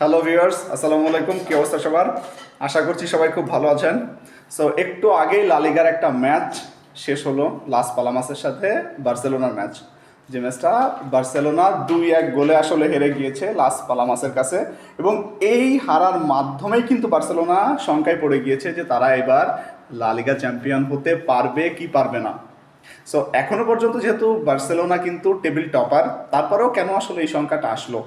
Hello viewers আসসালামু আলাইকুম কি অবস্থা সবার? আশা করছি সবাই খুব ভালো আছেন। সো একটু আগেই লালিগার একটা ম্যাচ শেষ হলো লাস পালামাসের সাথে বার্সেলোনার ম্যাচ যে ম্যাচটা বার্সেলোনা দুই এক গোলে আসলে হেরে গিয়েছে লাস পালামাসের কাছে। এবং এই হারার মাধ্যমেই কিন্তু বার্সেলোনা শঙ্কায় পড়ে গিয়েছে যে তারা এবার লালিগা চ্যাম্পিয়ন হতে পারবে কি পারবে না। সো এখনও পর্যন্ত যেহেতু বার্সেলোনা কিন্তু টেবিল টপার তারপরেও কেন আসলে এই সংখ্যাটা আসলো?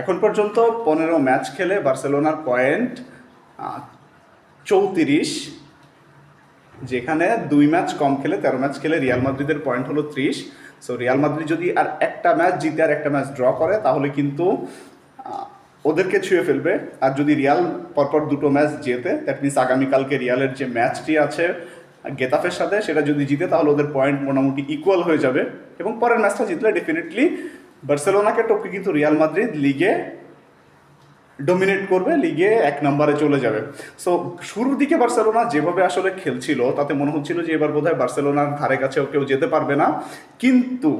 এখন পর্যন্ত পনেরো ম্যাচ খেলে বার্সেলোনার পয়েন্ট চৌত্রিশ, যেখানে দুই ম্যাচ কম খেলে তেরো ম্যাচ খেলে রিয়াল মাদ্রিদের পয়েন্ট হলো ত্রিশ। সো রিয়াল মাদ্রিদ যদি আর একটা ম্যাচ জিতে আর একটা ম্যাচ ড্র করে, তাহলে কিন্তু ওদেরকে ছুঁয়ে ফেলবে। আর যদি রিয়াল পরপর দুটো ম্যাচ জেতে দ্যাট মিনস আগামীকালকে রিয়ালের যে ম্যাচটি আছে গেতাফের সাথে সেটা যদি জিতে, তাহলে ওদের পয়েন্ট মোটামুটি ইকুয়াল হয়ে যাবে। এবং পরের ম্যাচটা জিতলে ডেফিনেটলি বার্সেলোনাকে টপকে কিন্তু রিয়াল মাদ্রিদ লিগে ডোমিনেট করবে লিগে এক নম্বরে চলে যাবে। সো শুরুর দিকে বার্সেলোনা যেভাবে আসলে খেলছিল, তাতে মনে হচ্ছিল যে এবার বোধহয় বার্সেলোনার ধারে কাছেও কেউ যেতে পারবে না। কিন্তু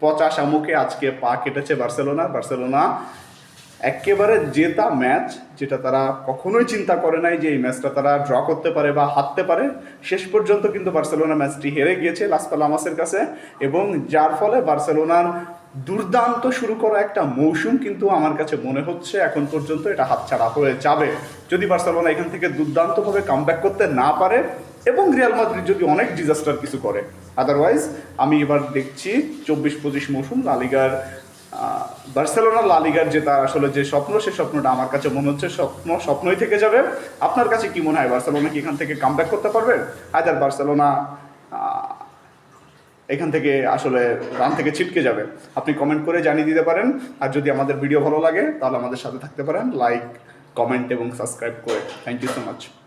পচা শামুকে আজকে পা কেটেছে বার্সেলোনা। বার্সেলোনা একেবারে জেতা ম্যাচ, যেটা তারা কখনোই চিন্তা করে নাই যে এই ম্যাচটা তারা ড্র করতে পারে বা হারতে পারে। শেষ পর্যন্ত কিন্তু বার্সেলোনা ম্যাচটি হেরে গিয়েছে লাস পালামাসের কাছে এবং যার ফলে বার্সেলোনার দুর্দান্ত শুরু করা একটা মৌসুম কিন্তু আমার কাছে মনে হচ্ছে এখন পর্যন্ত এটা হাতছাড়া হয়ে যাবে। যদি বার্সেলোনা এখান থেকে দুর্দান্তভাবে কামব্যাক করতে না পারে এবং রিয়াল মাদ্রিদ যদি অনেক ডিজাস্টার কিছু করে। আদারওয়াইজ আমি এবার দেখছি চব্বিশ পঁচিশ মৌসুম লালিগার বার্সেলোনা লালিগার যেটা আসলে যে স্বপ্ন সেই স্বপ্নটা আমার কাছে মনে হচ্ছে স্বপ্ন, স্বপ্নই থেকে যাবে। আপনার কাছে কি মনে হয়, বার্সেলোনা কি এখান থেকে কামব্যাক করতে পারবে? আদার বার্সেলোনা এখান থেকে আসলে রান থেকে ছিটকে যাবে। আপনি কমেন্ট করে জানিয়ে দিতে পারেন। আর যদি আমাদের ভিডিও ভালো লাগে, তাহলে আমাদের সাথে থাকতে পারেন। লাইক কমেন্ট এবং সাবস্ক্রাইব করে। Thank you so much